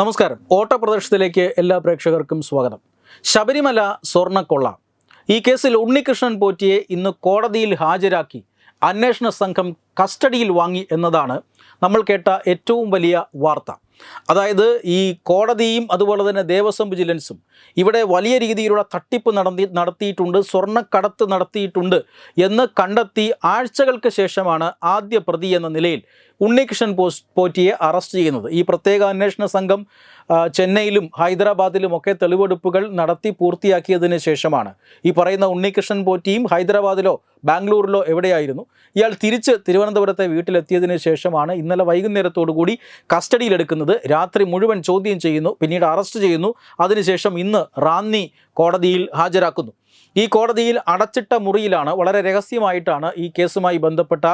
നമസ്കാരം. ഓട്ടപ്രദർശനത്തിലേക്ക് എല്ലാ പ്രേക്ഷകർക്കും സ്വാഗതം. ശബരിമല സ്വർണക്കൊള്ള ഈ കേസിൽ ഉണ്ണികൃഷ്ണൻ പോറ്റിയെ ഇന്ന് കോടതിയിൽ ഹാജരാക്കി അന്വേഷണ സംഘം കസ്റ്റഡിയിൽ വാങ്ങി എന്നതാണ് നമ്മൾ കേട്ട ഏറ്റവും വലിയ വാർത്ത. അതായത് ഈ കോടതിയും അതുപോലെ തന്നെ ദേവസ്വം വിജിലൻസും ഇവിടെ വലിയ രീതിയിലുള്ള തട്ടിപ്പ് നടത്തി നടത്തിയിട്ടുണ്ട് സ്വർണക്കടത്ത് നടത്തിയിട്ടുണ്ട് എന്ന് കണ്ടെത്തി ആഴ്ചകൾക്ക് ശേഷമാണ് ആദ്യ പ്രതി എന്ന നിലയിൽ ഉണ്ണികൃഷ്ണൻ പോസ് പോറ്റിയെ അറസ്റ്റ് ചെയ്യുന്നത്. ഈ പ്രത്യേക അന്വേഷണ സംഘം ചെന്നൈയിലും ഹൈദരാബാദിലും ഒക്കെ തെളിവെടുപ്പുകൾ നടത്തി പൂർത്തിയാക്കിയതിന് ശേഷമാണ്. ഈ പറയുന്ന ഉണ്ണികൃഷ്ണൻ പോറ്റിയും ഹൈദരാബാദിലോ ബാംഗ്ലൂരിലോ എവിടെയായിരുന്നു? ഇയാൾ തിരിച്ച് തിരുവനന്തപുരത്തെ വീട്ടിലെത്തിയതിനു ശേഷമാണ് ഇന്നലെ വൈകുന്നേരത്തോടു കൂടി കസ്റ്റഡിയിലെടുക്കുന്നത്. രാത്രി മുഴുവൻ ചോദ്യം ചെയ്യുന്നു പിന്നീട് അറസ്റ്റ് ചെയ്യുന്നു. അതിനുശേഷം ഇന്ന് റാന്നി കോടതിയിൽ ഹാജരാക്കുന്നു. ഈ കോടതിയിൽ അടച്ചിട്ട മുറിയിലാണ് വളരെ രഹസ്യമായിട്ടാണ് ഈ കേസുമായി ബന്ധപ്പെട്ട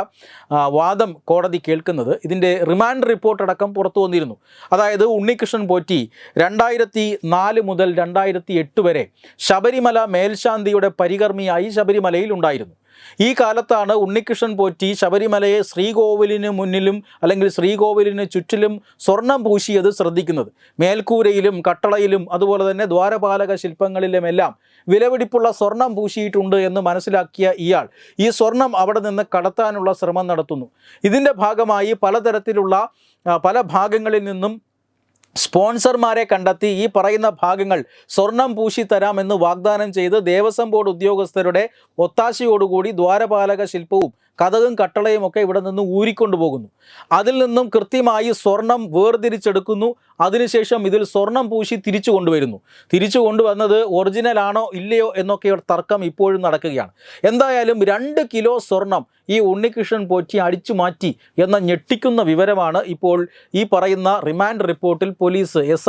വാദം കോടതി കേൾക്കുന്നത്. ഇതിന്റെ റിമാൻഡ് റിപ്പോർട്ട് അടക്കം പുറത്തു വന്നിരുന്നു. അതായത് ഉണ്ണികൃഷ്ണൻ പോറ്റി രണ്ടായിരത്തി നാല് മുതൽ രണ്ടായിരത്തി എട്ട് വരെ ശബരിമല മേൽശാന്തിയുടെ പരികർമ്മിയായി ശബരിമലയിൽ ഉണ്ടായിരുന്നു. ഈ കാലത്താണ് ഉണ്ണികൃഷ്ണൻ പോറ്റി ശബരിമലയെ ശ്രീകോവിലിന് മുന്നിലും അല്ലെങ്കിൽ ശ്രീകോവിലിന് ചുറ്റിലും സ്വർണം പൂശിയത് ശ്രദ്ധിക്കുന്നത്. മേൽക്കൂരയിലും കട്ടളയിലും അതുപോലെ തന്നെ ദ്വാരപാലക ശില്പങ്ങളിലുമെല്ലാം വിലപിടിപ്പുള്ള സ്വർണം പൂശിയിട്ടുണ്ട് എന്ന് മനസ്സിലാക്കിയ ഇയാൾ ഈ സ്വർണം അവിടെ നിന്ന് കടത്താനുള്ള ശ്രമം നടത്തുന്നു. ഇതിന്റെ ഭാഗമായി പലതരത്തിലുള്ള പല ഭാഗങ്ങളിൽ നിന്നും സ്പോൺസർമാരെ കണ്ടെത്തി ഈ പറയുന്ന ഭാഗങ്ങൾ സ്വർണം പൂശി തരാമെന്ന് വാഗ്ദാനം ചെയ്ത് ദേവസ്വം ബോർഡ് ഉദ്യോഗസ്ഥരുടെ ഒത്താശയോടുകൂടി ദ്വാരപാലക ശില്പവും കഥകും കട്ടളയും ഒക്കെ ഇവിടെ നിന്ന് ഊരിക്കൊണ്ടു പോകുന്നു അതിൽ നിന്നും കൃത്യമായി സ്വർണം വേർതിരിച്ചെടുക്കുന്നു. അതിനുശേഷം ഇതിൽ സ്വർണം പൂശി തിരിച്ചു കൊണ്ടുവരുന്നു. തിരിച്ചു കൊണ്ടുവന്നത് ഒറിജിനൽ ആണോ ഇല്ലയോ എന്നൊക്കെ തർക്കം ഇപ്പോഴും നടക്കുകയാണ്. എന്തായാലും രണ്ട് കിലോ സ്വർണം ഈ ഉണ്ണികൃഷ്ണൻ പോറ്റി അടിച്ചു മാറ്റി എന്ന ഞെട്ടിക്കുന്ന വിവരമാണ് ഇപ്പോൾ ഈ പറയുന്ന റിമാൻഡ് റിപ്പോർട്ടിൽ പോലീസ് എസ്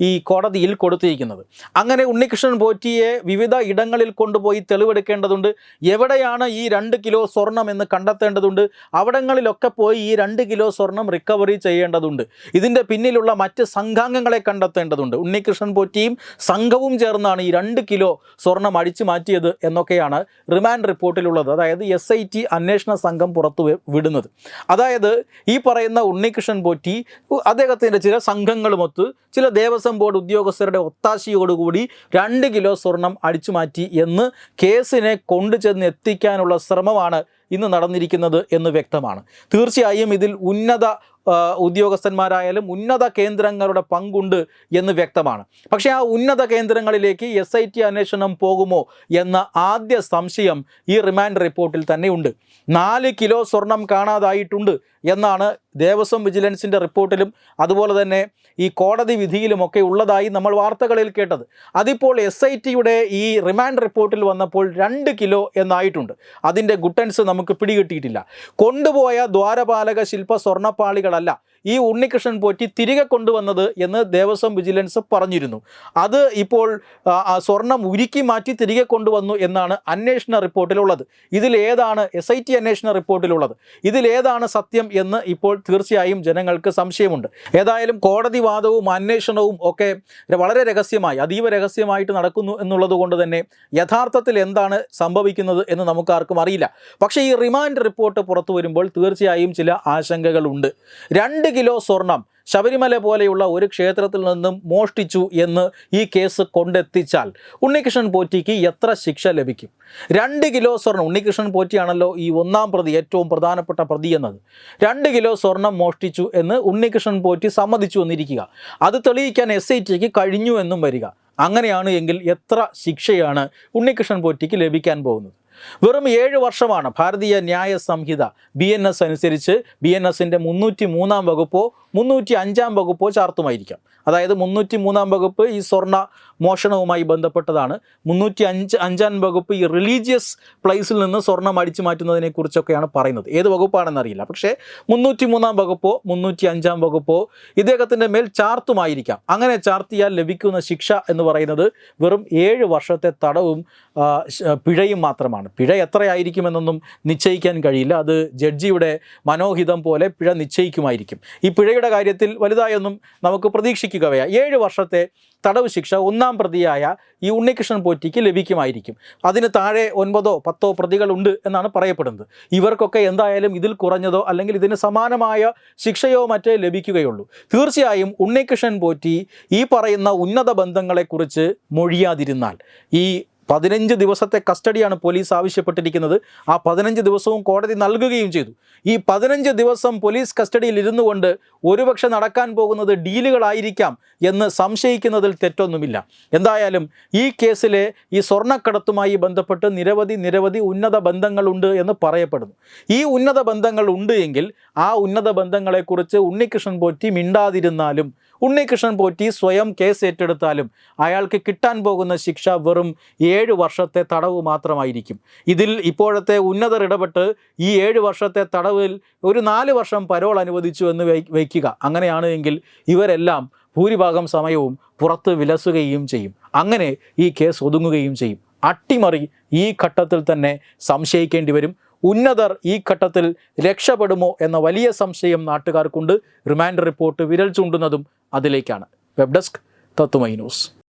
ഈ കോടതിയിൽ കൊടുത്തിരിക്കുന്നത്. അങ്ങനെ ഉണ്ണികൃഷ്ണൻ പോറ്റിയെ വിവിധ ഇടങ്ങളിൽ കൊണ്ടുപോയി തെളിവെടുക്കേണ്ടതുണ്ട്. എവിടെയാണ് ഈ രണ്ട് കിലോ സ്വർണം എന്ന് കണ്ടെത്തേണ്ടതുണ്ട്? അവിടങ്ങളിലൊക്കെ പോയി ഈ രണ്ട് കിലോ സ്വർണം റിക്കവറി ചെയ്യേണ്ടതുണ്ട്. ഇതിന്റെ പിന്നിലുള്ള മറ്റ് സംഘാംഗങ്ങളെ കണ്ടെത്തേണ്ടതുണ്ട്. ഉണ്ണികൃഷ്ണൻ പോറ്റിയും സംഘവും ചേർന്നാണ് ഈ രണ്ട് കിലോ സ്വർണം അടിച്ചു മാറ്റിയത് എന്നൊക്കെയാണ് റിമാൻഡ് റിപ്പോർട്ടിലുള്ളത്. അതായത് എസ് അന്വേഷണ സംഘം പുറത്തു വിടുന്നത്. അതായത് ഈ പറയുന്ന ഉണ്ണികൃഷ്ണൻ പോറ്റി അദ്ദേഹത്തിന്റെ ചില സംഘങ്ങളുമൊത്ത് ചില ദേവസ്വം ബോർഡ് ഉദ്യോഗസ്ഥരുടെ ഒത്താശയോടുകൂടി രണ്ട് കിലോ സ്വർണം അടിച്ചു മാറ്റി എന്ന് കേസിനെ കൊണ്ടുചെന്ന് എത്തിക്കാനുള്ള ശ്രമമാണ് ഇന്ന് നടന്നിരിക്കുന്നത് എന്ന് വ്യക്തമാണ്. തീർച്ചയായും ഇതിൽ ഉന്നത ഉദ്യോഗസ്ഥന്മാരായാലും ഉന്നത കേന്ദ്രങ്ങളുടെ പങ്കുണ്ട് എന്ന് വ്യക്തമാണ്. പക്ഷേ ആ ഉന്നത കേന്ദ്രങ്ങളിലേക്ക് എസ് ഐ ടി അന്വേഷണം പോകുമോ എന്ന ആദ്യ സംശയം ഈ റിമാൻഡ് റിപ്പോർട്ടിൽ തന്നെയുണ്ട്. നാല് കിലോ സ്വർണം കാണാതായിട്ടുണ്ട് എന്നാണ് ദേവസ്വം വിജിലൻസിന്റെ റിപ്പോർട്ടിലും അതുപോലെ തന്നെ ഈ കോടതി വിധിയിലുമൊക്കെ ഉള്ളതായി നമ്മൾ വാർത്തകളിൽ കേട്ടത്. അതിപ്പോൾ എസ് ഐ ടിയുടെ ഈ റിമാൻഡ് റിപ്പോർട്ടിൽ വന്നപ്പോൾ രണ്ട് കിലോ എന്നായിട്ടുണ്ട്. അതിന്റെ ഗുട്ടൻസ് നമുക്ക് പിടികിട്ടിയിട്ടില്ല. കൊണ്ടുപോയ ദ്വാരപാലക ശില്പ സ്വർണപ്പാളികളല്ല. ഈ ഉണ്ണികൃഷ്ണൻ പോറ്റി തിരികെ കൊണ്ടുവന്നത് എന്ന് ദേവസ്വം വിജിലൻസ് പറഞ്ഞിരുന്നു. അത് ഇപ്പോൾ സ്വർണം ഉരുക്കി മാറ്റി തിരികെ കൊണ്ടുവന്നു എന്നാണ് അന്വേഷണ റിപ്പോർട്ടിലുള്ളത്. ഇതിലേതാണ് എസ് ഐ ടി അന്വേഷണ റിപ്പോർട്ടിലുള്ളത്? ഇതിലേതാണ് സത്യം എന്ന് ഇപ്പോൾ തീർച്ചയായും ജനങ്ങൾക്ക് സംശയമുണ്ട്. ഏതായാലും കോടതി വാദവും അന്വേഷണവും ഒക്കെ വളരെ രഹസ്യമായി അതീവ രഹസ്യമായിട്ട് നടക്കുന്നു എന്നുള്ളത് കൊണ്ട് തന്നെ യഥാർത്ഥത്തിൽ എന്താണ് സംഭവിക്കുന്നത് എന്ന് നമുക്കാർക്കും അറിയില്ല. പക്ഷേ ഈ റിമാൻഡ് റിപ്പോർട്ട് പുറത്തു വരുമ്പോൾ തീർച്ചയായും ചില ആശങ്കകളുണ്ട്. രണ്ട് കിലോ സ്വർണം ശബരിമല പോലെയുള്ള ഒരു ക്ഷേത്രത്തിൽ നിന്നും മോഷ്ടിച്ചു എന്ന് ഈ കേസ് കൊണ്ടെത്തിച്ചാൽ ഉണ്ണികൃഷ്ണൻ പോറ്റിക്ക് എത്ര ശിക്ഷ ലഭിക്കും? രണ്ട് കിലോ സ്വർണം ഉണ്ണികൃഷ്ണൻ പോറ്റിയാണല്ലോ ഈ ഒന്നാം പ്രതി ഏറ്റവും പ്രധാനപ്പെട്ട പ്രതി എന്നത്. രണ്ട് കിലോ സ്വർണം മോഷ്ടിച്ചു എന്ന് ഉണ്ണികൃഷ്ണൻ പോറ്റി സമ്മതിച്ചു എന്നിരിക്കുക. അത് തെളിയിക്കാൻ എസ് ഐ ടിക്ക് കഴിഞ്ഞു എന്നും വരിക. അങ്ങനെയാണ് എങ്കിൽ എത്ര ശിക്ഷയാണ് ഉണ്ണികൃഷ്ണൻ പോറ്റിക്ക് ലഭിക്കാൻ പോകുന്നത്? വെറും ഏഴ് വർഷമാണ് Bharatiya Nyaya Sanhita B N S അനുസരിച്ച് ബി എൻ എസിന്റെ മുന്നൂറ്റി മൂന്നാം വകുപ്പോ മുന്നൂറ്റി അഞ്ചാം വകുപ്പോ ചാർത്തുമായിരിക്കാം. അതായത് മുന്നൂറ്റി മൂന്നാം വകുപ്പ് ഈ സ്വർണ മോഷണവുമായി ബന്ധപ്പെട്ടതാണ്. മുന്നൂറ്റി അഞ്ച് അഞ്ചാം വകുപ്പ് ഈ റിലീജിയസ് പ്ലേസിൽ നിന്ന് സ്വർണം അടിച്ചു മാറ്റുന്നതിനെ കുറിച്ചൊക്കെയാണ് പറയുന്നത്. ഏത് വകുപ്പാണെന്ന് അറിയില്ല. പക്ഷേ മുന്നൂറ്റി മൂന്നാം വകുപ്പോ മുന്നൂറ്റി അഞ്ചാം വകുപ്പോ ഇദ്ദേഹത്തിന്റെ മേൽ ചാർത്തുമായിരിക്കാം. അങ്ങനെ ചാർത്തിയാൽ ലഭിക്കുന്ന ശിക്ഷ എന്ന് പറയുന്നത് വെറും ഏഴ് വർഷത്തെ തടവും പിഴയും മാത്രമാണ്. പിഴ എത്രയായിരിക്കുമെന്നൊന്നും നിശ്ചയിക്കാൻ കഴിയില്ല. അത് ജഡ്ജിയുടെ മനോഹിതം പോലെ പിഴ നിശ്ചയിക്കുമായിരിക്കും. ഈ പിഴയുടെ പ്രതിയുടെ കാര്യത്തിൽ വലുതായൊന്നും നമുക്ക് പ്രതീക്ഷിക്കുക ഏഴ് വർഷത്തെ തടവ് ശിക്ഷ ഒന്നാം പ്രതിയായ ഈ ഉണ്ണികൃഷ്ണൻ പോറ്റിക്ക് ലഭിക്കുമായിരിക്കും. അതിന് താഴെ ഒൻപതോ പത്തോ പ്രതികളുണ്ട് എന്നാണ് പറയപ്പെടുന്നത്. ഇവർക്കൊക്കെ എന്തായാലും ഇതിൽ കുറഞ്ഞതോ അല്ലെങ്കിൽ ഇതിന് സമാനമായ ശിക്ഷയോ മറ്റേ ലഭിക്കുകയുള്ളൂ. തീർച്ചയായും ഉണ്ണികൃഷ്ണൻ പോറ്റി ഈ പറയുന്ന ഉന്നത ബന്ധങ്ങളെക്കുറിച്ച് മൊഴിയാതിരുന്നാൽ ഈ പതിനഞ്ച് ദിവസത്തെ കസ്റ്റഡിയാണ് പോലീസ് ആവശ്യപ്പെട്ടിരിക്കുന്നത്. ആ പതിനഞ്ച് ദിവസവും കോടതി നൽകുകയും ചെയ്തു. ഈ പതിനഞ്ച് ദിവസം പോലീസ് കസ്റ്റഡിയിൽ ഇരുന്നു കൊണ്ട് ഒരുപക്ഷെ നടക്കാൻ പോകുന്നത് ഡീലുകളായിരിക്കാം എന്ന് സംശയിക്കുന്നതിൽ തെറ്റൊന്നുമില്ല. എന്തായാലും ഈ കേസിലെ ഈ സ്വർണക്കടത്തുമായി ബന്ധപ്പെട്ട് നിരവധി നിരവധി ഉന്നത ബന്ധങ്ങളുണ്ട് എന്ന് പറയപ്പെടുന്നു. ഈ ഉന്നത ബന്ധങ്ങൾ ഉണ്ട് എങ്കിൽ ആ ഉന്നത ബന്ധങ്ങളെക്കുറിച്ച് ഉണ്ണികൃഷ്ണൻ പോറ്റി മിണ്ടാതിരുന്നാലും ഉണ്ണികൃഷ്ണൻ പോറ്റി സ്വയം കേസ് ഏറ്റെടുത്താലും അയാൾക്ക് കിട്ടാൻ പോകുന്ന ശിക്ഷ വെറും ഏഴ് വർഷത്തെ തടവ് മാത്രമായിരിക്കും. ഇതിൽ ഇപ്പോഴത്തെ ഉന്നതർ ഇടപെട്ട് ഈ ഏഴ് വർഷത്തെ തടവിൽ ഒരു നാല് വർഷം പരോൾ അനുവദിച്ചു എന്ന് വയ്- വയ്ക്കുക. അങ്ങനെയാണ് എങ്കിൽ ഇവരെല്ലാം ഭൂരിഭാഗം സമയവും പുറത്ത് വിലസുകയും ചെയ്യും. അങ്ങനെ ഈ കേസ് ഒതുങ്ങുകയും ചെയ്യും. അട്ടിമറി ഈ ഘട്ടത്തിൽ തന്നെ സംശയിക്കേണ്ടി വരും. ഉന്നതർ ഈ ഘട്ടത്തിൽ രക്ഷപ്പെടുമോ എന്ന വലിയ സംശയം നാട്ടുകാർക്കുണ്ട്. റിമാൻഡ് റിപ്പോർട്ട് വിരൽ ചൂണ്ടുന്നതും അതിലേക്കാണ്. വെബ് ഡെസ്ക് തത്തുമൈ ന്യൂസ്.